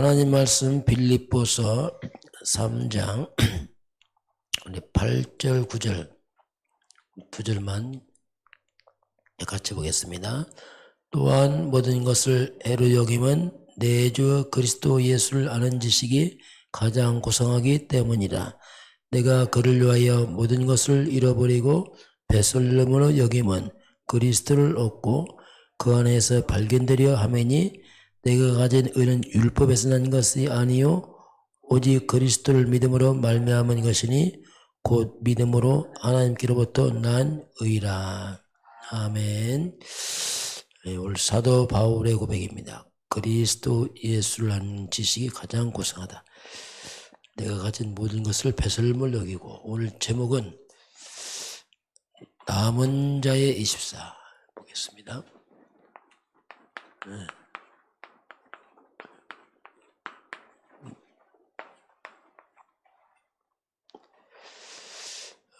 하나님 말씀 빌립보서 3장 우리 8절 9절 두 절만 같이 보겠습니다. 또한 모든 것을 애로 여김은 내 주 그리스도 예수를 아는 지식이 가장 고상하기 때문이라. 내가 그를 위하여 모든 것을 잃어버리고 배설름으로 여김은 그리스도를 얻고 그 안에서 발견되려 하매니 내가 가진 의는 율법에서 난 것이 아니요 오직 그리스도를 믿음으로 말미암은 것이니 곧 믿음으로 하나님께로부터 난 의라. 아멘. 네, 오늘 사도 바울의 고백입니다. 그리스도 예수를 아는 지식이 가장 고상하다. 내가 가진 모든 것을 배설물 여기고 오늘 제목은 남은 자의 24 보겠습니다. 네.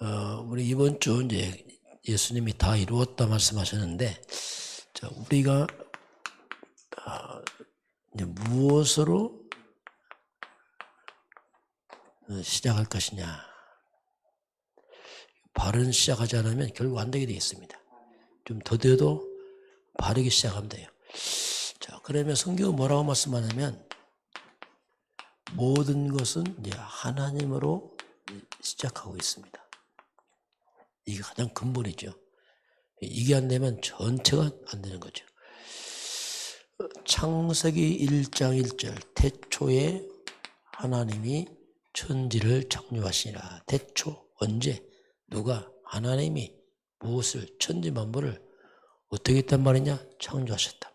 어, 우리 이번 주 이제 예수님이 다 이루었다 말씀하셨는데, 자, 우리가 어, 이제 무엇으로 어, 시작할 것이냐. 바른 시작하지 않으면 결국 안 되게 되겠습니다. 좀 더뎌도 바르게 시작하면 돼요. 자, 그러면 성경은 뭐라고 말씀하냐면, 모든 것은 이제 하나님으로 시작하고 있습니다. 이게 가장 근본이죠. 이게 안 되면 전체가 안 되는 거죠. 창세기 1장 1절 태초에 하나님이 천지를 창조하시니라. 태초 언제 누가 하나님이 무엇을 천지 만물을 어떻게 했단 말이냐? 창조하셨다.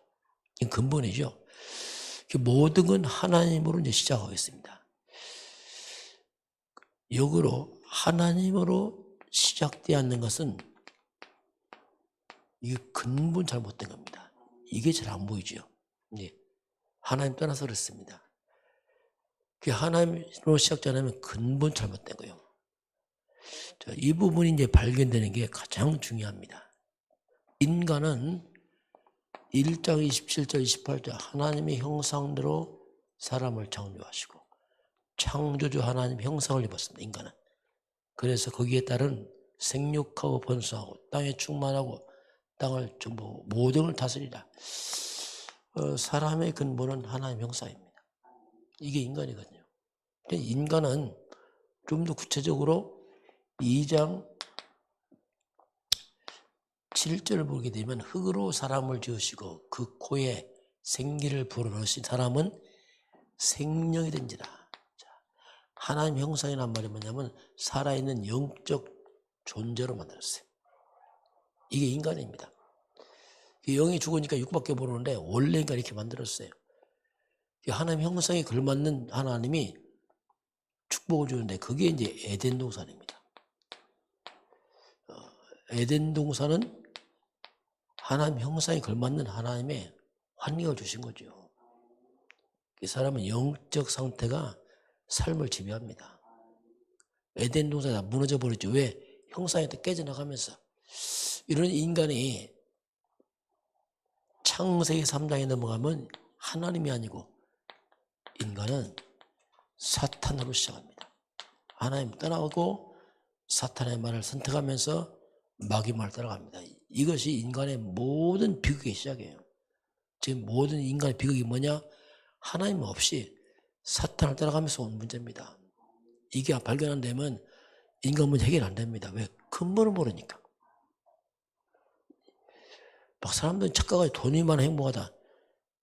이 근본이죠. 그 모든 건 하나님으로 이제 시작하고 있습니다. 역으로 하나님으로 시작되지 않는 것은 이게 근본 잘못된 겁니다. 이게 잘 안 보이죠. 예. 하나님 떠나서 그렇습니다. 그 하나님으로 시작되지 않으면 근본 잘못된 거예요. 자, 이 부분이 이제 발견되는 게 가장 중요합니다. 인간은 1장 27절 28절 하나님의 형상대로 사람을 창조하시고 창조주 하나님 형상을 입었습니다. 인간은. 그래서 거기에 따른 생육하고 번성하고 땅에 충만하고 땅을 전부 모든 걸 다스리라. 어, 사람의 근본은 하나님 형상입니다. 이게 인간이거든요. 인간은 좀 더 구체적으로 2장 7절을 보게 되면 흙으로 사람을 지으시고 그 코에 생기를 불어넣으신 사람은 생명이 된지라. 하나님 형상이란 말이 뭐냐면 살아있는 영적 존재로 만들었어요. 이게 인간입니다. 영이 죽으니까 육밖에 모르는데 원래 인간 이렇게 만들었어요. 하나님 형상에 걸맞는 하나님이 축복을 주는데 그게 이제 에덴 동산입니다. 어, 에덴 동산은 하나님 형상에 걸맞는 하나님의 환경을 주신 거죠. 이 사람은 영적 상태가 삶을 지배합니다. 에덴 동산이 다 무너져 버렸죠. 왜? 형상이 또 깨져나가면서. 이런 인간이 창세기 3장에 넘어가면 하나님이 아니고 인간은 사탄으로 시작합니다. 하나님 떠나고 사탄의 말을 선택하면서 마귀 말 따라갑니다. 이것이 인간의 모든 비극의 시작이에요. 지금 모든 인간의 비극이 뭐냐? 하나님 없이 사탄을 따라가면서 온 문제입니다. 이게 발견 안 되면 인간 문제 해결 안 됩니다. 왜? 근본을 모르니까. 막 사람들은 착각하지 돈이 많아 행복하다.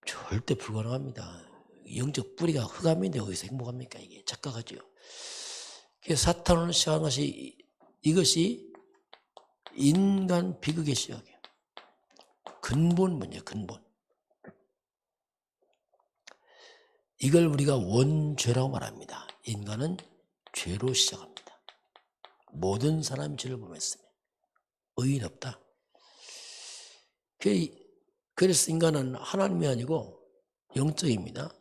절대 불가능합니다. 영적 뿌리가 흑암인데 어디서 행복합니까? 이게 착각하죠. 사탄을 시작한 것이 이것이 인간 비극의 시작이에요. 근본 문제, 근본. 이걸 우리가 원죄라고 말합니다. 인간은 죄로 시작합니다. 모든 사람이 죄를 범했으며 의인 없다. 그래서 인간은 하나님이 아니고 영적입니다.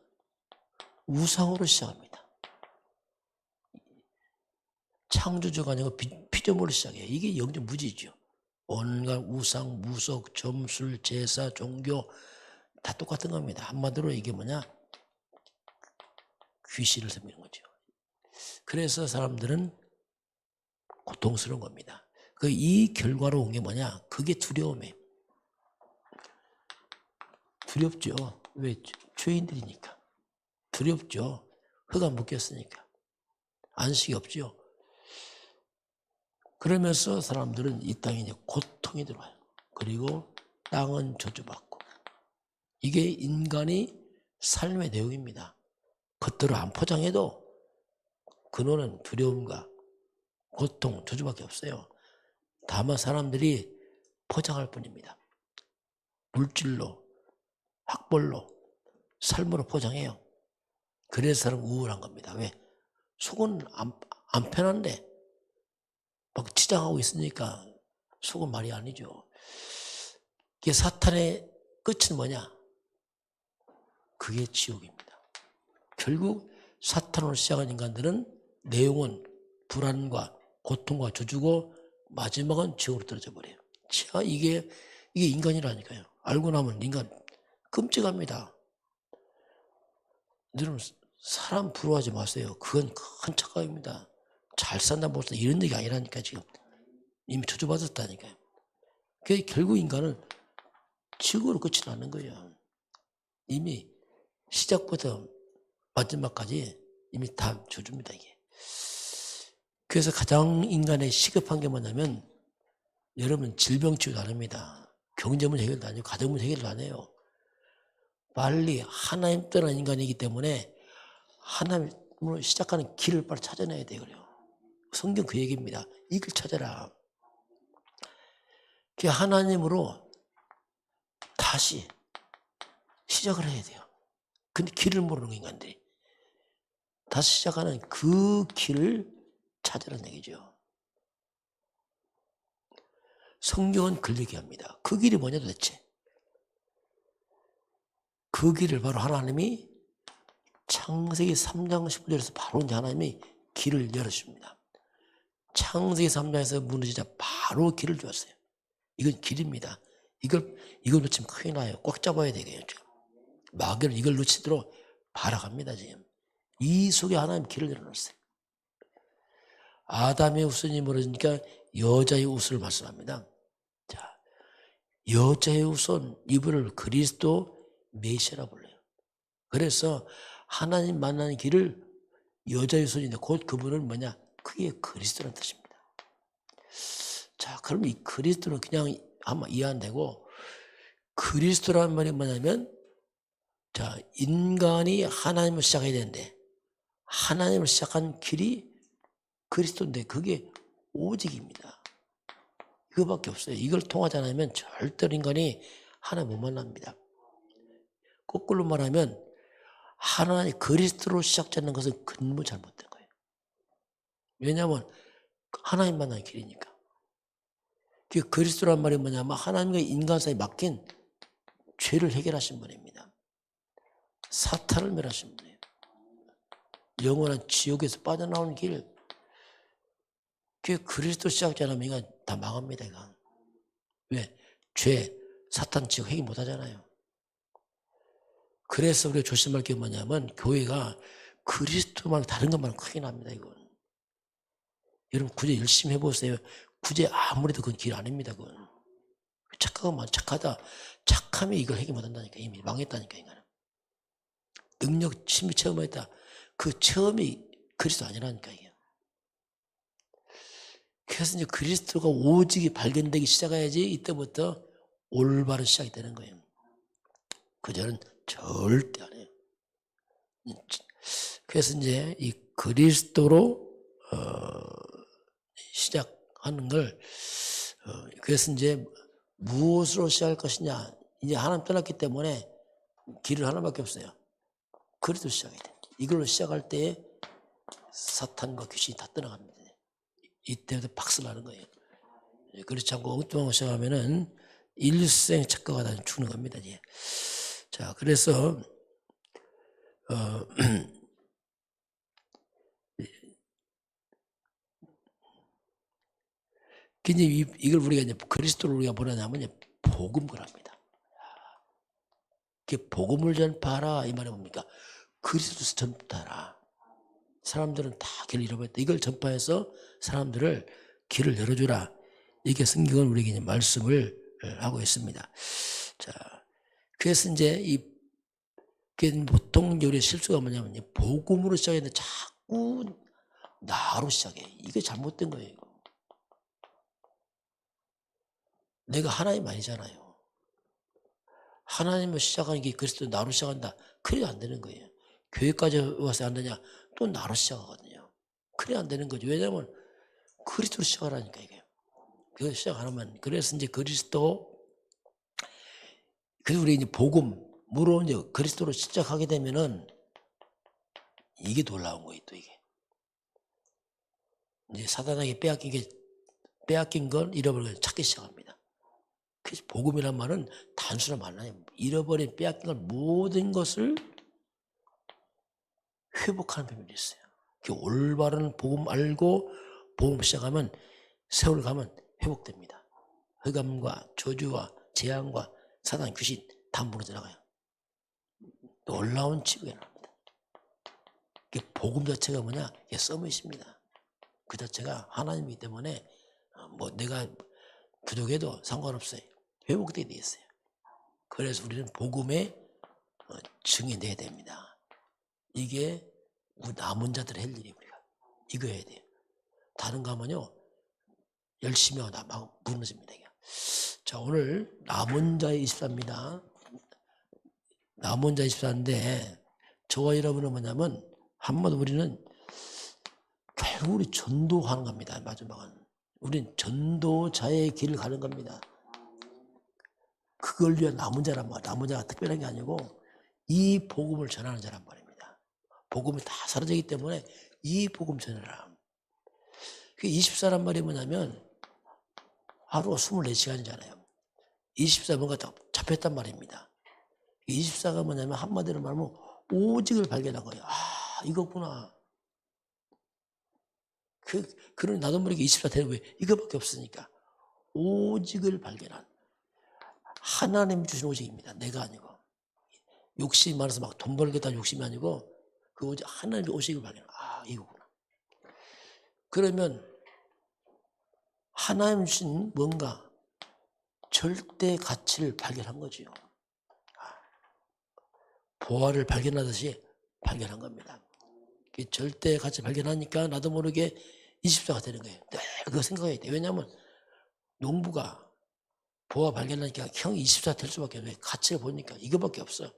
우상으로 시작합니다. 창조주가 아니고 피조물로 시작해요. 이게 영적 무지죠. 온갖 우상, 무속, 점술, 제사, 종교 다 똑같은 겁니다. 한마디로 이게 뭐냐? 귀신을 섬기는 거죠. 그래서 사람들은 고통스러운 겁니다. 그 이 결과로 온 게 뭐냐? 그게 두려움이에요. 두렵죠. 왜? 죄인들이니까. 두렵죠. 흙안 묶였으니까. 안식이 없죠. 그러면서 사람들은 이 땅에 이제 고통이 들어와요. 그리고 땅은 저주받고. 이게 인간이 삶의 내용입니다. 겉으로 안 포장해도 근원은 두려움과 고통, 저주밖에 없어요. 다만 사람들이 포장할 뿐입니다. 물질로, 학벌로, 삶으로 포장해요. 그래서 사람 우울한 겁니다. 왜? 속은 안, 안 편한데 막 치장하고 있으니까 속은 말이 아니죠. 이게 사탄의 끝은 뭐냐? 그게 지옥입니다. 결국 사탄으로 시작한 인간들은 내용은 불안과 고통과 저주고 마지막은 지옥으로 떨어져 버려요. 자, 이게 이게 인간이라니까요. 알고 나면 인간 끔찍합니다. 여러분 사람 부러워하지 마세요. 그건 큰 착각입니다. 잘 산다 못 산다 이런 얘기 아니라니까 지금 이미 저주받았다니까요. 그 결국 인간은 지옥으로 끝이 나는 거예요. 이미 시작부터 마지막까지 이미 다 저주입니다 이게. 그래서 가장 인간의 시급한 게 뭐냐면 여러분 질병 치유도 안 합니다. 경제 문제 해결도 안 해요. 가정 문제 해결도 안 해요. 빨리 하나님 떠난 인간이기 때문에 하나님으로 시작하는 길을 빨리 찾아내야 돼요. 그래요. 성경 그 얘기입니다. 이 길 찾아라. 그 하나님으로 다시 시작을 해야 돼요. 근데 길을 모르는 인간들이. 다시 시작하는 그 길을 찾으라는 얘기죠. 성경은 그 얘기합니다. 그 길이 뭐냐 도대체? 그 길을 바로 하나님이 창세기 3장 19절에서 바로 이제 하나님이 길을 열어줍니다. 창세기 3장에서 무너지자 바로 길을 주었어요. 이건 길입니다. 이걸, 이걸 놓치면 큰일 나요. 꽉 잡아야 되겠죠. 마귀는 이걸 놓치도록 바라갑니다, 지금. 이 속에 하나님 길을 열어놨어요. 아담의 우선이 무너지니까 여자의 우선을 말씀합니다. 자, 여자의 우선, 이분을 그리스도 메시아라 불러요. 그래서 하나님 만나는 길을 여자의 우선인데 곧 그분은 뭐냐? 그게 그리스도라는 뜻입니다. 자, 그럼 이 그리스도는 그냥 아마 이해 안 되고 그리스도라는 말이 뭐냐면 자, 인간이 하나님을 시작해야 되는데 하나님을 시작한 길이 그리스도인데 그게 오직입니다. 이거밖에 없어요. 이걸 통하지 않으면 절대로 인간이 하나님 못 만납니다. 거꾸로 말하면 하나님 그리스도로 시작되는 것은 근무 잘못된 거예요. 왜냐하면 하나님 만나는 길이니까. 그 그리스도란 말이 뭐냐면 하나님과 인간 사이에 막힌 죄를 해결하신 분입니다. 사탄을 멸하신 분이에요. 영원한 지옥에서 빠져나오는 길. 그 그리스도 시작지 않으면 이건 다 망합니다. 이건. 왜? 죄, 사탄 지옥 해결 못 하잖아요. 그래서 우리가 조심할 게 뭐냐면 교회가 그리스도만 다른 것만 크게 납니다. 이건. 여러분 구제 열심히 해보세요. 구제 아무래도 그건 길 아닙니다. 그건. 착하고만 착하다. 착함이 이걸 해결 못 한다니까 이미 망했다니까 인간은. 능력 심히 체험했다. 그 체험이 그리스도 아니라니까 이게. 그래서 이제 그리스도가 오직이 발견되기 시작해야지 이때부터 올바른 시작이 되는 거예요. 그전은 절대 안 해요. 그래서 이제 이 그리스도로 어, 시작하는 걸 어, 그래서 이제 무엇으로 시작할 것이냐 이제 하나님 떠났기 때문에 길을 하나밖에 없어요. 그리스도 시작해야 돼. 이걸로 시작할 때 사탄과 귀신이 다 떠나갑니다. 이때부터 박수 나는 거예요. 예, 그렇지 않고 엉뚱한 거 시작하면은 일생 착각가 다 죽는 겁니다. 이제. 자, 그래서 어, 근데 이, 이걸 우리가 이제 그리스도를 우리가 이제 복음을 합니다. 그 복음을 전파하라 이 말이 뭡니까? 그리스도 전파하라. 사람들은 다 길을 잃어버렸다. 이걸 전파해서 사람들을 길을 열어주라. 이게 성경은 우리에게 말씀을 어, 하고 있습니다. 자, 그래서 이제 이 보통 우리 실수가 뭐냐면 복음으로 시작했는데 자꾸 나로 시작해. 이게 잘못된 거예요. 이거. 내가 하나님 아니잖아요. 하나님을 시작하는 게 그리스도 나로 시작한다. 그래 안 되는 거예요. 교회까지 와서 안 되냐? 또 나로 시작하거든요. 그래 안 되는 거죠. 왜냐하면 그리스도로 시작하라니까 이게. 그걸 시작하면 그래서 이제 그리스도 그래서 우리 이제 복음으로 이제 그리스도로 시작하게 되면은 이게 놀라운 거예요. 또 이게 이제 사단에게 빼앗긴 게 빼앗긴 걸 잃어버린 걸 찾기 시작합니다. 그래서 복음이란 말은 단순한 말 아니에요. 잃어버린 빼앗긴 걸 모든 것을 회복하는 비밀이 있어요. 그 올바른 복음 알고 복음 시작하면 세월 가면 회복됩니다. 흑암과 저주와 재앙과 사단 귀신 다 무너져 나가요. 놀라운 치유가 납니다. 그 복음 자체가 뭐냐? 이게 서밋입니다. 그 자체가 하나님이기 때문에 어, 뭐 내가 부족해도 상관없어요. 회복되게 돼 있어요. 그래서 우리는 복음의 어, 증인돼야 됩니다. 이게 우리 남은 자들의 할 일이 우리가 이거 해야 돼요. 다른 거 하면요 열심히 하다 막 무너집니다. 자 오늘 남은 자의 24입니다. 남은 자 24인데 저와 여러분은 뭐냐면 한마디 우리는 결국 우리 전도하는 겁니다. 마지막은 우린 전도자의 길을 가는 겁니다. 그걸 위한 남은 자란 말, 남은 자가 특별한 게 아니고 이 복음을 전하는 자란 말입니다. 복음이 다 사라지기 때문에 이 복음 전해라. 그 24란 말이 뭐냐면 하루가 24시간이잖아요. 24 뭔가 다 잡혔단 말입니다. 24가 뭐냐면 한마디로 말하면 오직을 발견한 거예요. 아, 이거구나. 그, 그런 나도 모르게 24 되는 왜? 이거밖에 없으니까. 오직을 발견한. 하나님 주신 오직입니다. 내가 아니고. 욕심이 많아서 막 돈 벌겠다는 욕심이 아니고, 그 하나님의 오직을 발견. 아, 이거구나. 그러면, 하나님 주신 뭔가, 절대 가치를 발견한 거지요. 보화를 발견하듯이 발견한 겁니다. 그 절대 가치 발견하니까 나도 모르게 24가 되는 거예요. 네, 그거 생각해야 돼. 왜냐하면 농부가 보화 발견하니까 형24 될 수밖에 없어요. 가치를 보니까 이거밖에 없어.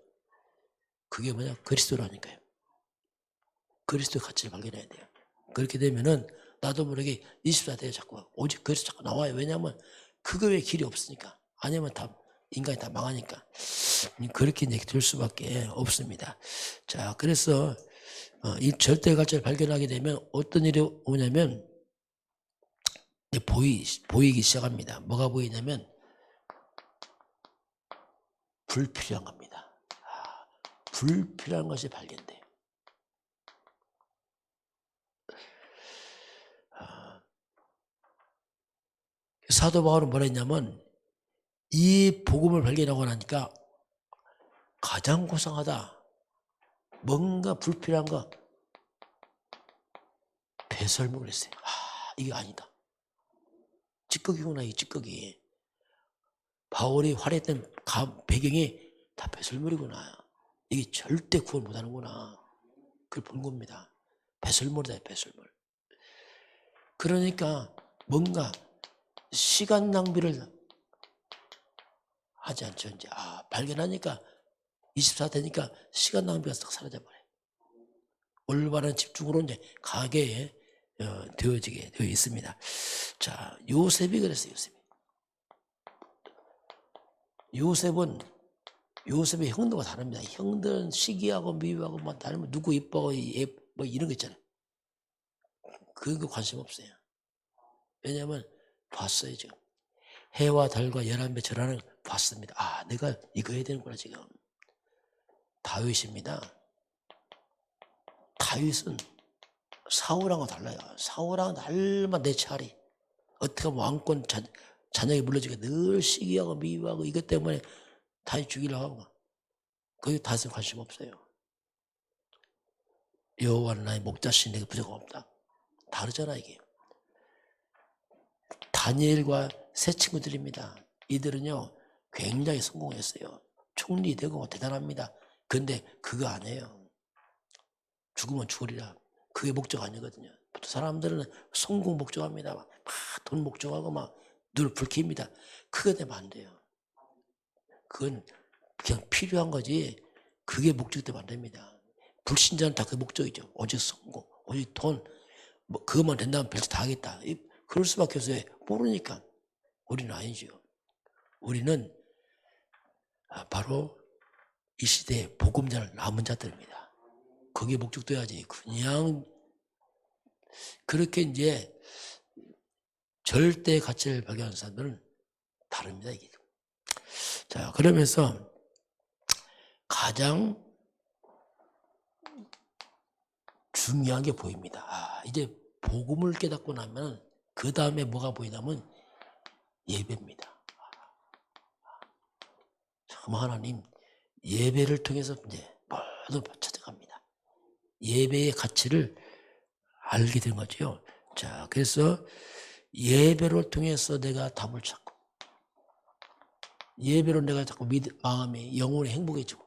그게 뭐냐? 그리스도라니까요. 그리스도 가치를 발견해야 돼요. 그렇게 되면은 나도 모르게 24 돼요. 자꾸 오직 그리스도 자꾸 나와요. 왜냐하면 그거 외에 길이 없으니까. 아니면 다 인간이 다 망하니까. 그렇게 이제 될 수밖에 없습니다. 자, 그래서 어, 이 절대 가치를 발견하게 되면 어떤 일이 오냐면 보이, 보이기 시작합니다. 뭐가 보이냐면 불필요한 겁니다. 아, 불필요한 것이 발견돼요. 아, 사도 바울은 뭐라 했냐면 이 복음을 발견하고 나니까 가장 고상하다. 뭔가 불필요한 거 배설물을 했어요. 아, 이게 아니다. 찌꺼기구나, 이 찌꺼기. 바울이 활했던 가- 배경이 다 배설물이구나. 이게 절대 구원 못하는구나. 그걸 본 겁니다. 배설물이다, 배설물. 그러니까 뭔가 시간 낭비를 하지 않죠. 이제 아 발견하니까 24 되니까 시간 낭비가 싹 사라져버려. 올바른 집중으로 이제 가게 어, 되어지게 되어 있습니다. 자, 요셉이 그랬어요. 요셉이. 요셉은 요셉의 형들과 다릅니다. 형들은 시기하고 미워하고 뭐 다르면 누구 이뻐 예, 뭐 이런 거 있잖아요. 그런 거 관심 없어요. 왜냐하면 봤어요 지금. 해와 달과 열한 배 절하는 봤습니다. 아, 내가 이거 해야 되는구나 지금. 다윗입니다. 다윗은 사울하고 달라요. 사울하고 날만 내 차리. 어떻게 하면 왕권 자, 자녀에게 물려주게 늘 시기하고 미워하고 이것 때문에 다윗 죽이려고 하고. 거기 다윗은 관심 없어요. 여호와는 나의 목자신 내게 부족함 없다. 다르잖아 이게. 다니엘과 세 친구들입니다. 이들은요 굉장히 성공했어요. 총리 되고 대단합니다. 근데 그거 아니에요. 죽으면 죽으리라. 그게 목적 아니거든요. 보통 사람들은 성공 목적합니다. 막 돈 목적하고 막 눈을 불킵니다. 그거 되면 안 돼요. 그건 그냥 필요한 거지. 그게 목적되면 안 됩니다. 불신자는 다 그 목적이죠. 오직 성공, 오직 돈, 뭐 그것만 된다면 별짓 다 하겠다. 이- 그럴 수밖에 없어요. 모르니까. 우리는 아니죠. 우리는 아, 바로 이 시대에 복음자를 남은 자들입니다. 그게 목적돼야지. 그냥 그렇게 이제 절대 가치를 발견하는 사람들은 다릅니다. 이게. 자, 그러면서 가장 중요한 게 보입니다. 아, 이제 복음을 깨닫고 나면 그 다음에 뭐가 보이냐면 예배입니다. 참 하나님 예배를 통해서 이제 모두 찾아갑니다. 예배의 가치를 알게 된 거죠. 자, 그래서 예배를 통해서 내가 답을 찾고 예배로 내가 자꾸 믿, 마음이 영혼이 행복해지고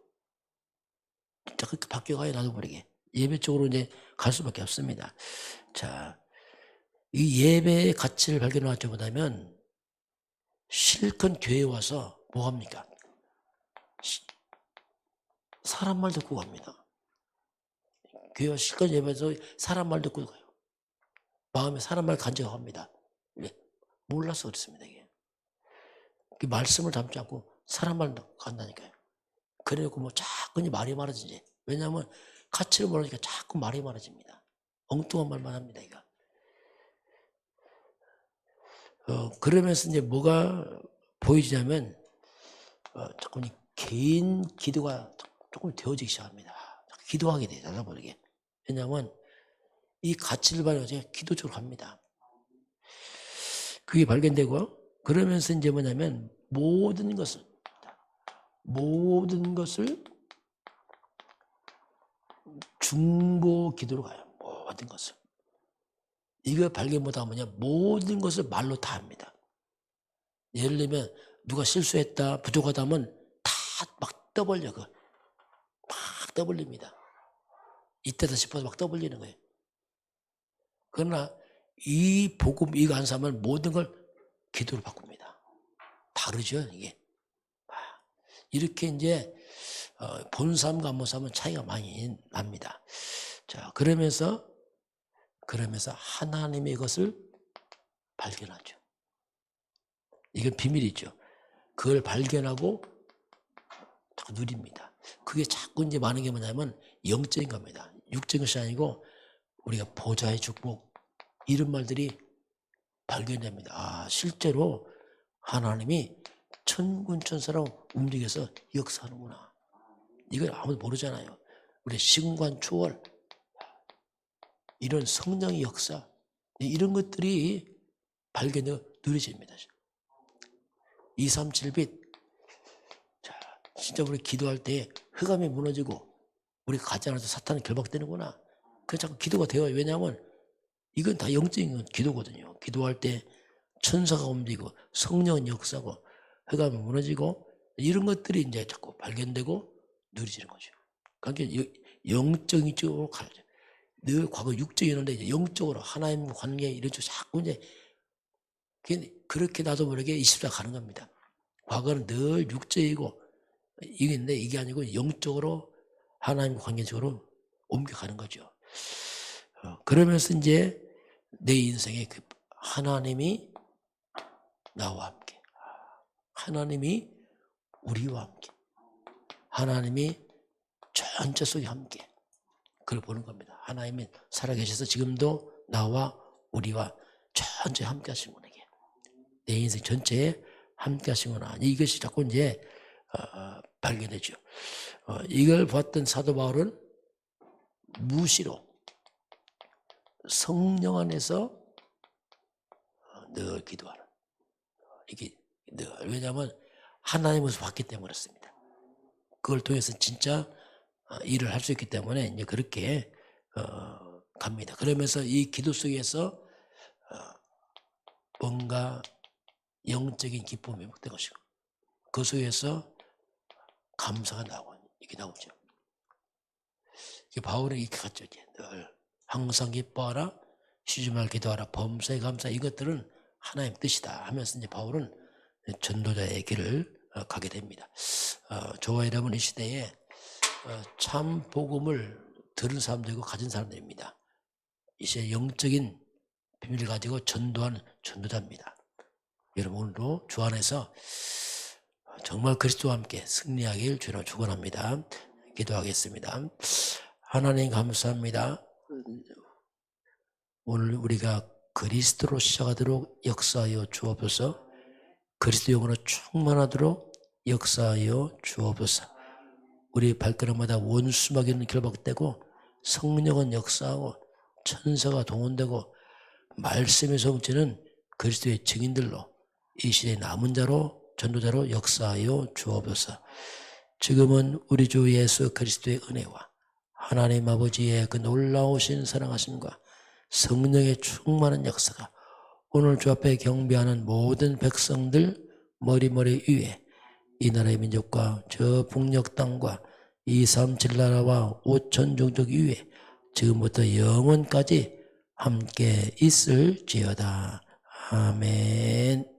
진짜 그렇게 바뀌어가야 나도 모르게 예배 쪽으로 이제 갈 수밖에 없습니다. 자, 이 예배의 가치를 발견하지 못하면 실컷 교회 와서 뭐 합니까? 시- 사람 말 듣고 갑니다. 교회 와 실컷 예배에서 사람 말 듣고 가요. 마음에 사람 말 간직합니다. 왜? 몰라서 그렇습니다. 이게. 그 말씀을 담지 않고 사람 말 간다니까요. 그래놓고 뭐 자꾸 말이 많아지지. 왜냐하면 가치를 모르니까 자꾸 말이 많아집니다. 엉뚱한 말만 합니다. 이거. 어, 그러면서 이제 뭐가 보이냐면 어, 조금 이 개인 기도가 조금 되어지기 시작합니다. 기도하게 돼요. 나도 모르게. 왜냐하면 이 가치를 발견해서 기도 쪽으로 갑니다. 그게 발견되고 그러면서 이제 뭐냐면 모든 것을 모든 것을 중보 기도로 가요. 모든 것을. 이거 발견 못하면 뭐냐 모든 것을 말로 다 합니다. 예를 들면 누가 실수했다 부족하다면 다 막 떠벌려 그. 막 떠벌립니다. 이때다 싶어서 막 떠벌리는 거예요. 그러나 이 복음 이거 안 사면 모든 걸 기도로 바꿉니다. 다르죠 이게. 아, 이렇게 이제 어, 본 삶과 못 삶은 차이가 많이 납니다. 자 그러면서 그러면서 하나님의 것을 발견하죠. 이건 비밀이죠. 그걸 발견하고 누립니다. 그게 자꾸 이제 많은 게 뭐냐면 영적인 겁니다. 육적인 것이 아니고 우리가 보좌의 축복 이런 말들이 발견됩니다. 아 실제로 하나님이 천군 천사로 움직여서 역사하는구나. 이걸 아무도 모르잖아요. 우리 시공간 초월 이런 성령의 역사 이런 것들이 발견되어 누려집니다. 237빛 자 진짜 우리 기도할 때 흑암이 무너지고 우리 가지 않아서 사탄은 결박되는구나. 그 자꾸 기도가 되어요. 왜냐하면 이건 다 영적인 기도거든요. 기도할 때 천사가 움직이고 성령은 역사고 흑암이 무너지고 이런 것들이 이제 자꾸 발견되고 누려지는 거죠. 그러니까 여- 영적인 쪽으로 가야죠. 늘 과거 육적이었는데 이제 영적으로 하나님과 관계 이런 쪽 자꾸 이제 그렇게 나도 모르게 20사 가는 겁니다. 과거는 늘 육적이고 이게 있는데 이게 아니고 영적으로 하나님과 관계적으로 옮겨가는 거죠. 어, 그러면서 이제 내 인생에 그 하나님이 나와 함께, 하나님이 우리와 함께, 하나님이 전체 속에 함께 그걸 보는 겁니다. 하나님이 살아계셔서 지금도 나와 우리와 전체 함께 하시는구나. 이게. 내 인생 전체에 함께 하시구나. 이것이 자꾸 이제 어, 발견되죠. 어, 이걸 봤던 사도 바울은 무시로 성령 안에서 어, 늘 기도하는 이게 늘 왜냐하면 하나님의 모습 봤기 때문에 그렇습니다. 그걸 통해서 진짜 어, 일을 할 수 있기 때문에 이제 그렇게 어, 갑니다. 그러면서 이 기도 속에서 어, 뭔가 영적인 기쁨이 회복된 것이고 그 속에서 감사가 나오고 이게 나오죠. 바울은 이렇게 갔죠. 이제 늘 항상 기뻐하라, 쉬지 말 기도하라, 범사에 감사 이것들은 하나님 뜻이다 하면서 이제 바울은 전도자의 길을 어, 가게 됩니다. 어, 저와 여러분 이 시대에 어, 참 복음을 들은 사람들이고 가진 사람들입니다. 이제 영적인 비밀을 가지고 전도하는 전도자입니다. 여러분 오늘도 주 안에서 정말 그리스도와 함께 승리하길 주로 축원합니다. 기도하겠습니다. 하나님 감사합니다. 오늘 우리가 그리스도로 시작하도록 역사하여 주옵소서. 그리스도 영으로 충만하도록 역사하여 주옵소서. 우리 발걸음마다 원수막이는 결박되고 성령은 역사하고 천사가 동원되고 말씀의 성취는 그리스도의 증인들로 이 시대의 남은 자로 전도자로 역사하여 주옵소서. 지금은 우리 주 예수 그리스도의 은혜와 하나님 아버지의 그 놀라우신 사랑하심과 성령의 충만한 역사가 오늘 주 앞에 경배하는 모든 백성들 머리머리 위에 이 나라의 민족과 저 북녘 땅과 이삼칠 나라와 오천 종족 위에 지금부터 영원까지 함께 있을지어다. 아멘.